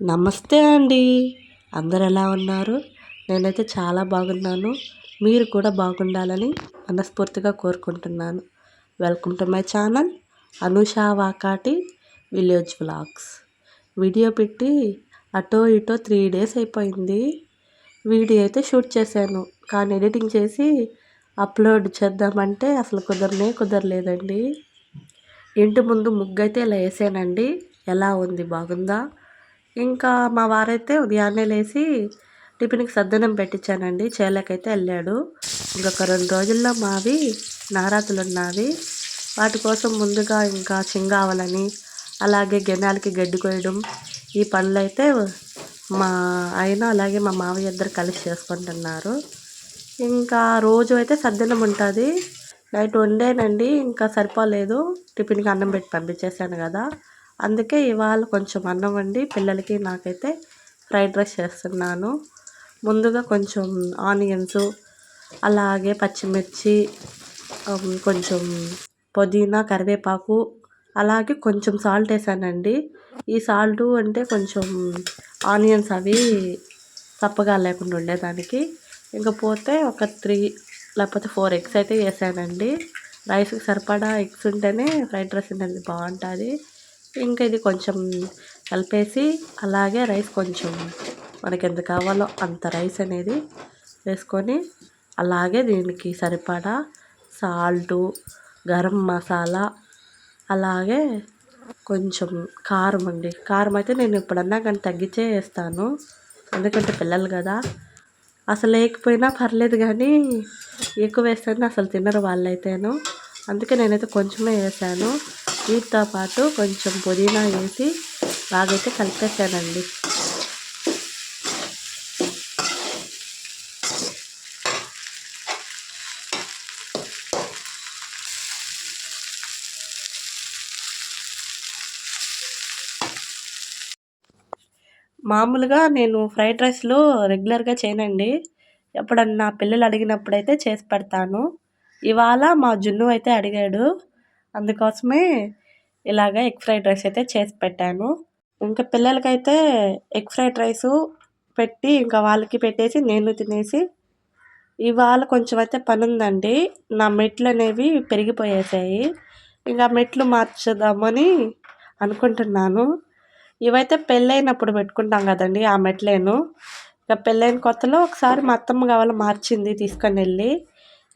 నమస్తే అండి. అందరు ఎలా ఉన్నారు? నేనైతే చాలా బాగున్నాను. మీరు కూడా బాగుండాలని మనస్ఫూర్తిగా కోరుకుంటున్నాను. Welcome to my channel Anusha Vakati village vlogs video పెట్టి అటో ఇటో త్రీ డేస్ అయిపోయింది. వీడియో అయితే షూట్ చేశాను. కానీ ఎడిటింగ్ చేసి అప్లోడ్ చేద్దామంటే అసలు కుదరనే కుదరలేదండి. ఇంటి ముందు ముగ్గు అయితే ఇలా వేసానండి ఎలా ఉంది? బాగుందా? ఇంకా మా వారైతే ఉదయాన్నే లేచి టిఫిన్కి సద్దనం పెట్టించానండి చేలకైతే వెళ్ళాడు ఇంకొక రెండు రోజుల్లో మావి నారాతులు ఉన్నావి. వాటి కోసం ముందుగా ఇంకా చింగావలని అలాగే గెనాలకి గడ్డి కోయడం ఈ పనులు అయితే మా ఆయన అలాగే మా మావయ్య ఇద్దరు కలిసి చేసుకుంటున్నారు. ఇంకా రోజు అయితే సద్దనం ఉంటుంది. నైట్ వండేనండి. ఇంకా సరిపోలేదు. టిఫిన్కి అన్నం పెట్టి పంపించేశాను కదా. అందుకే ఇవాళ కొంచెం అన్నం వండి పిల్లలకి నాకైతే ఫ్రైడ్ రైస్ చేస్తున్నాను. ముందుగా కొంచెం ఆనియన్స్ అలాగే పచ్చిమిర్చి కొంచెం పుదీనా కరివేపాకు అలాగే కొంచెం సాల్ట్ వేసానండి. ఈ సాల్ట్ అంటే కొంచెం ఆనియన్స్ అవి చప్పగా లేకుండా ఉండేదానికి. ఇంకపోతే ఒక త్రీ లేకపోతే ఫోర్ ఎగ్స్ అయితే వేసానండి. రైస్కి సరిపడా ఎగ్స్ ఉంటేనే ఫ్రైడ్ రైస్ అనేది బాగుంటుంది. ఇంకా ఇది కొంచెం కలిపేసి అలాగే రైస్ కొంచెం మనకి ఎంత కావాలో అంత రైస్ అనేది వేసుకొని అలాగే దీనికి సరిపడా సాల్టు గరం మసాలా అలాగే కొంచెం కారం అండి. కారం అయితే నేను ఎప్పుడన్నా కానీ తగ్గించే వేస్తాను. ఎందుకంటే పిల్లలు కదా. అసలు లేకపోయినా పర్లేదు కానీ ఎక్కువ వేస్తేనే అసలు తినరు వాళ్ళైతేను. అందుకే నేనైతే కొంచెమే వేసాను. వీటితో పాటు కొంచెం పుదీనా వేసి బాగైతే కలిపేసానండి. మామూలుగా నేను ఫ్రైడ్ రైస్లో రెగ్యులర్గా చేయనండి. ఎప్పుడన్నా పిల్లలు అడిగినప్పుడైతే చేసి పెడతాను. ఇవాళ మా జున్ను అయితే అడిగాడు. అందుకోసమే ఇలాగ ఎగ్ ఫ్రైడ్ రైస్ అయితే చేసి పెట్టాను. ఇంకా పిల్లలకైతే ఎగ్ ఫ్రైడ్ రైస్ పెట్టి ఇంకా వాళ్ళకి పెట్టేసి నేను తినేసి ఇవాళ కొంచెం అయితే పని ఉందండి నా మెట్లు అనేవి పెరిగిపోయేసాయి. ఇంకా మెట్లు మార్చుదామని అనుకుంటున్నాను. ఇవైతే పెళ్ళైనప్పుడు పెట్టుకుంటాం కదండి ఆ మెట్లేను. ఇంకా పెళ్ళైన కొత్తలో ఒకసారి మా అత్తమ్మ కావాలి మార్చింది తీసుకొని వెళ్ళి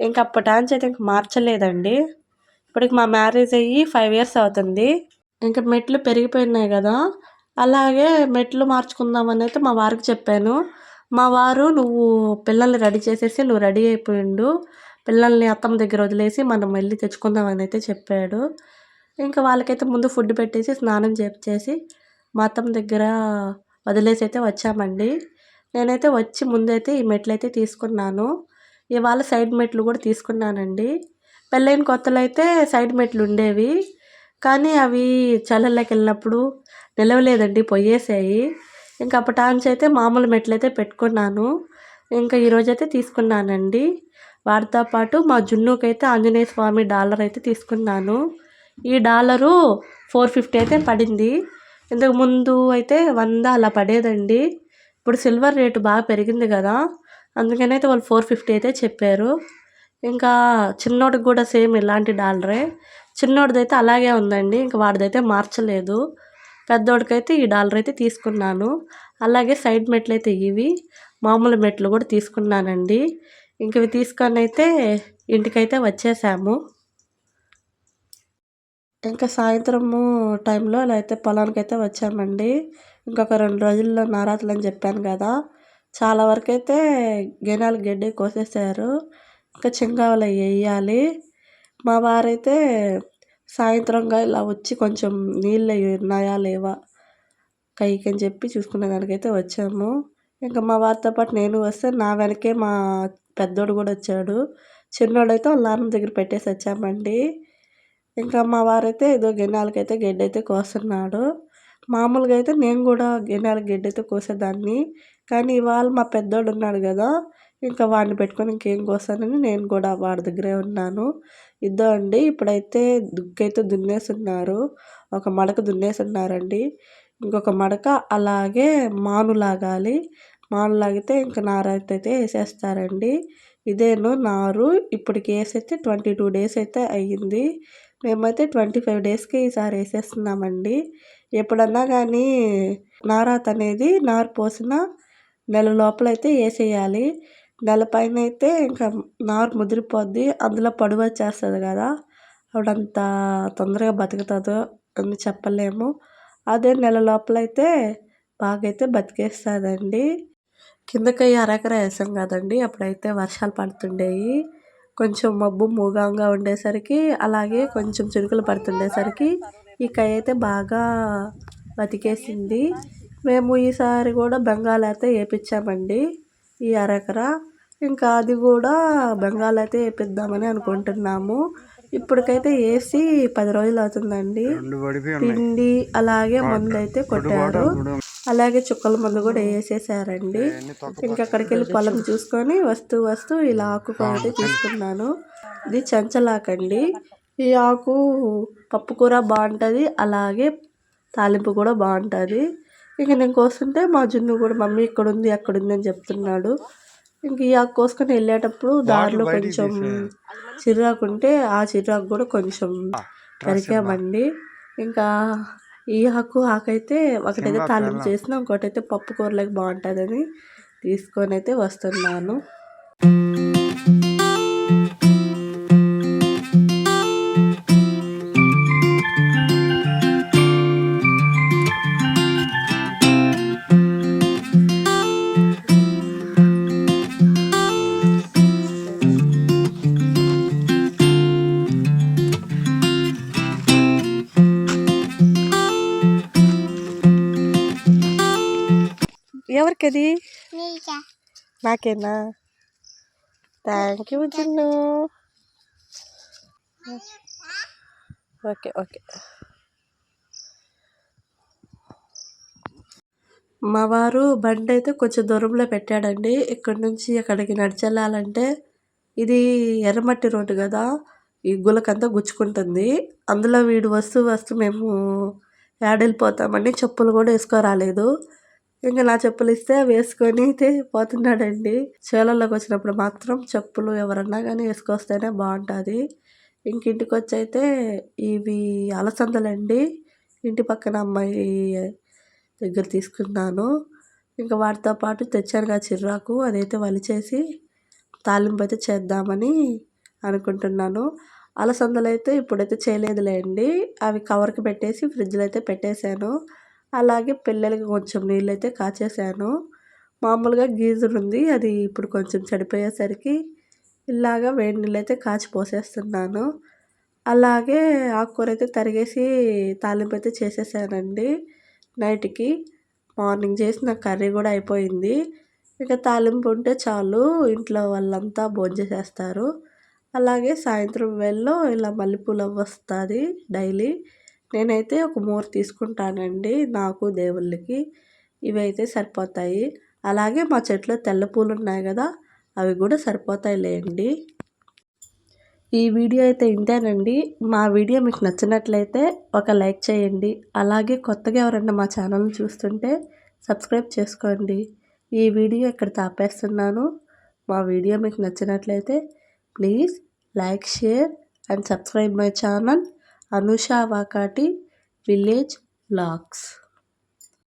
ఇంకా అప్పటి నుంచి అయితే ఇంక మార్చలేదండి. ఇప్పటికి మా మ్యారేజ్ అయ్యి ఫైవ్ ఇయర్స్ అవుతుంది. ఇంకా మెట్లు పెరిగిపోయినాయి కదా. అలాగే మెట్లు మార్చుకుందామని అయితే మా వారికి చెప్పాను. మా వారు నువ్వు పిల్లల్ని రెడీ చేసేసి నువ్వు రెడీ అయిపోయిండు. పిల్లల్ని అత్తమ్మ దగ్గర వదిలేసి మనం వెళ్ళి తెచ్చుకుందామని అయితే చెప్పాడు. ఇంకా వాళ్ళకైతే ముందు ఫుడ్ పెట్టేసి స్నానం చేసి మా అత్తమ్మ దగ్గర వదిలేసి అయితే వచ్చామండి. నేనైతే వచ్చి ముందైతే ఈ మెట్లు అయితే తీసుకున్నాను. ఇవాళ సైడ్ మెట్లు కూడా తీసుకున్నానండి. పెళ్ళైన కొత్తలో అయితే సైడ్ మెట్లు ఉండేవి. కానీ అవి చల్లల్లోకి వెళ్ళినప్పుడు నిలవలేదండి పొయ్యేసాయి. ఇంకా అప్పటాంచి అయితే మామూలు మెట్లు అయితే పెట్టుకున్నాను. ఇంకా ఈరోజైతే తీసుకున్నానండి. వాటితో పాటు మా జున్నుకి అయితే ఆంజనేయ స్వామి డాలర్ అయితే తీసుకున్నాను. ఈ డాలరు ఫోర్ ఫిఫ్టీ అయితే పడింది. ఇంతకు ముందు అయితే వంద అలా పడేదండి. ఇప్పుడు సిల్వర్ రేటు బాగా పెరిగింది కదా. అందుకని అయితే వాళ్ళు ఫోర్ ఫిఫ్టీ అయితే చెప్పారు. ఇంకా చిన్నోడికి కూడా సేమ్ ఇలాంటి డాలరే. చిన్నోడిదైతే అలాగే ఉందండి. ఇంకా వాడిదైతే మార్చలేదు. పెద్దోడికైతే ఈ డాలర్ అయితే తీసుకున్నాను. అలాగే సైడ్ మెట్లు అయితే ఇవి. మామూలు మెట్లు కూడా తీసుకున్నానండి. ఇంక ఇవి తీసుకొని అయితే ఇంటికైతే వచ్చేసాము. ఇంకా సాయంత్రము టైంలో ఇలా అయితే పొలానికి అయితే వచ్చామండి. ఇంకొక రెండు రోజుల్లో నవరాత్రులు అని చెప్పాను కదా. చాలా వరకు అయితే గెనాలు గడ్డి కోసేసారు ఇంకా చెంగావల వేయాలి. మా వారైతే సాయంత్రంగా ఇలా వచ్చి కొంచెం నీళ్ళు ఉన్నాయా లేవా కైకి అని చెప్పి చూసుకునే దానికైతే వచ్చాము. ఇంకా మా వారితో పాటు నేను వస్తే నా వెనకే మా పెద్దోడు కూడా వచ్చాడు. చిన్నోడైతే వాళ్ళ నాన్న దగ్గర పెట్టేసి వచ్చామండి. ఇంకా మా వారైతే ఏదో గిన్నెలకైతే గడ్డి అయితే కోస్తున్నాడు. మామూలుగా అయితే నేను కూడా గిన్నెలకు గడ్డి అయితే కోసేదాన్ని. కానీ ఇవాళ మా పెద్దోడు ఉన్నాడు కదా ఇంకా వాడిని పెట్టుకొని ఇంకేం కోస్తానని నేను కూడా వాడి దగ్గరే ఉన్నాను. ఇద్దో అండి ఇప్పుడైతే దుక్కైతే దున్నేస్తున్నారు. ఒక మడక దున్నేస్తున్నారండి. ఇంకొక మడక అలాగే మాను లాగాలి. మాను లాగితే ఇంకా నారైతే వేసేస్తారండి. ఇదేను నారు ఇప్పటికి వేసైతే ట్వంటీ టూ డేస్ అయితే అయ్యింది. మేమైతే ట్వంటీ ఫైవ్ డేస్కి ఈసారి వేసేస్తున్నామండి. ఎప్పుడన్నా కానీ నారాత్ అనేది నారు పోసిన నెల లోపల అయితే వేసేయాలి. నెల పైన అయితే ఇంకా నారు ముదిరిపోద్ది. అందులో పడుగు వచ్చేస్తుంది కదా అప్పుడంత తొందరగా బతుకుతుందో అని చెప్పలేము. అదే నెల లోపల అయితే బాగా అయితే బతికేస్తుందండి. కిందకి అరెకర వేసాం కదండి అప్పుడైతే వర్షాలు పడుతుండేవి కొంచెం మబ్బు మూగంగా ఉండేసరికి అలాగే కొంచెం చినుకులు పడుతుండేసరికి ఈ కై అయితే బాగా బతికేసింది. మేము ఈసారి కూడా బెంగాల్ అయితే వేయించామండి ఈ అరెకర. ఇంకా అది కూడా బెంగాల్ అయితే వేపిద్దామని అనుకుంటున్నాము. ఇప్పటికైతే వేసి పది రోజులు అవుతుందండి. పిండి అలాగే మందు అయితే కొట్టారు. అలాగే చుక్కల మందు కూడా వేసేసారండి. ఇంకా అక్కడికి వెళ్ళి పొలం చూసుకొని వస్తూ వస్తూ ఇలా ఆకు అయితే తీసుకున్నాను. ఇది చెంచలాకండి. ఈ ఆకు పప్పు కూర బాగుంటుంది. అలాగే తాలింపు కూడా బాగుంటుంది. ఇంక నేను కోస్తుంటే మా జున్ను కూడా మమ్మీ ఇక్కడ ఉంది అక్కడ ఉంది అని చెప్తున్నాడు. ఇంక ఈ ఆకు కోసుకొని వెళ్ళేటప్పుడు దారిలో కొంచెం చిరాకు ఉంటే ఆ చిరాకు కూడా కొంచెం కరికామండి ఇంకా ఈ ఆకు ఆకైతే ఒకటైతే తాలింపు చేసిన ఇంకోటైతే పప్పు కూరలోకి బాగుంటుందని తీసుకొని అయితే వస్తున్నాను. ఎవరికది నాకేనా? Thank you Chinnu okay okay మా వారు బండి అయితే కొంచెం దూరంలో పెట్టాడండి. ఇక్కడ నుంచి అక్కడికి నడిచెళ్ళాలంటే ఇది ఎర్రమట్టి రోడ్డు కదా. ఈ గులకంతా గుచ్చుకుంటుంది. అందులో వీడు వస్తూ వస్తూ మేము ఏడెళ్ళిపోతామని చెప్పులు కూడా వేసుకోరాలేదు. ఇంకా నా చెప్పులు ఇస్తే వేసుకొని అయితే పోతున్నాడండి. చేలల్లోకి వచ్చినప్పుడు మాత్రం చెప్పులు ఎవరన్నా కానీ వేసుకొస్తేనే బాగుంటుంది. ఇంక ఇంటికి వచ్చి అయితే ఇవి అలసందలండి. ఇంటి పక్కన అమ్మాయి దగ్గర తీసుకున్నాను. ఇంకా వాటితో పాటు తెచ్చాను కదా చిర్రాకు అదైతే వలిచేసి తాలింపు అయితే చేద్దామని అనుకుంటున్నాను. అలసందలు అయితే ఇప్పుడైతే చేయలేదులేండి. అవి కవర్కి పెట్టేసి ఫ్రిడ్జ్లో అయితే పెట్టేశాను. అలాగే పిల్లలకి కొంచెం నీళ్ళు అయితే కాచేసాను మామూలుగా గీజర్ ఉంది అది ఇప్పుడు కొంచెం చెడిపోయేసరికి ఇలాగా వేడి నీళ్ళు అయితే కాచి పోసేస్తున్నాను. అలాగే ఆకుకూర అయితే తరిగేసి తాలింపు అయితే చేసేసానండి నైట్కి. మార్నింగ్ చేసిన కర్రీ కూడా అయిపోయింది. ఇంకా తాలింపు ఉంటే చాలు ఇంట్లో వాళ్ళంతా భోంచేసేస్తారు. అలాగే సాయంత్రం వేళలో ఇలా మల్లెపూలు వస్తుంది డైలీ. నేనైతే ఒక మూర తీసుకుంటానండి. నాకు దేవుళ్ళకి ఇవైతే సరిపోతాయి. అలాగే మా చెట్లో తెల్ల పూలు ఉన్నాయి కదా అవి కూడా సరిపోతాయి లేండి ఈ వీడియో అయితే ఇంతేనండి. మా వీడియో మీకు నచ్చినట్లయితే ఒక లైక్ చేయండి. అలాగే కొత్తగా ఎవరన్నా మా ఛానల్ని చూస్తుంటే సబ్స్క్రైబ్ చేసుకోండి. ఈ వీడియో ఇక్కడ తాపేస్తున్నాను. మా వీడియో మీకు నచ్చినట్లయితే please like share and subscribe my channel. Anusha Vakati village vlogs.